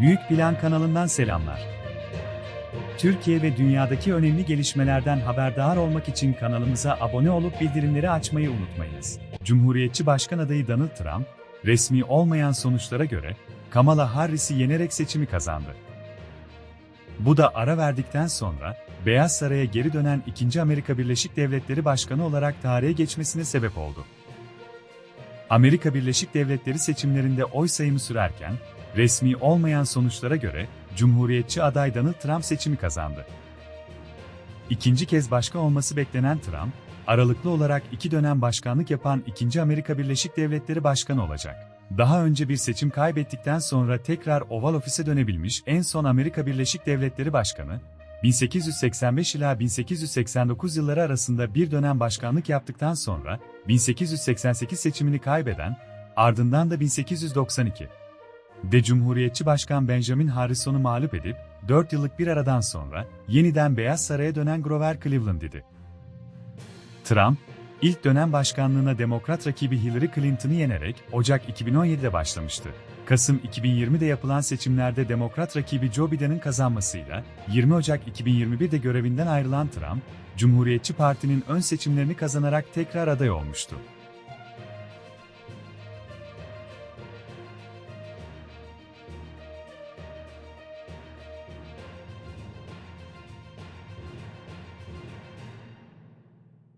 Büyük Plan kanalından selamlar. Türkiye ve dünyadaki önemli gelişmelerden haberdar olmak için kanalımıza abone olup bildirimleri açmayı unutmayınız. Cumhuriyetçi Başkan adayı Donald Trump, resmi olmayan sonuçlara göre Kamala Harris'i yenerek seçimi kazandı. Bu da ara verdikten sonra Beyaz Saray'a geri dönen 2. Amerika Birleşik Devletleri Başkanı olarak tarihe geçmesine sebep oldu. Amerika Birleşik Devletleri seçimlerinde oy sayımı sürerken, resmi olmayan sonuçlara göre Cumhuriyetçi aday Donald Trump seçimi kazandı. İkinci kez başkan olması beklenen Trump, aralıklı olarak iki dönem başkanlık yapan 2. Amerika Birleşik Devletleri Başkanı olacak. Daha önce bir seçim kaybettikten sonra tekrar Oval Ofis'e dönebilmiş en son Amerika Birleşik Devletleri Başkanı, 1885 ila 1889 yılları arasında bir dönem başkanlık yaptıktan sonra 1888 seçimini kaybeden, ardından da 1892 de Cumhuriyetçi Başkan Benjamin Harrison'u mağlup edip 4 yıllık bir aradan sonra yeniden Beyaz Saray'a dönen Grover Cleveland idi. Trump, ilk dönem başkanlığına demokrat rakibi Hillary Clinton'ı yenerek Ocak 2017'de başlamıştı. Kasım 2020'de yapılan seçimlerde demokrat rakibi Joe Biden'ın kazanmasıyla 20 Ocak 2021'de görevinden ayrılan Trump, Cumhuriyetçi Parti'nin ön seçimlerini kazanarak tekrar aday olmuştu.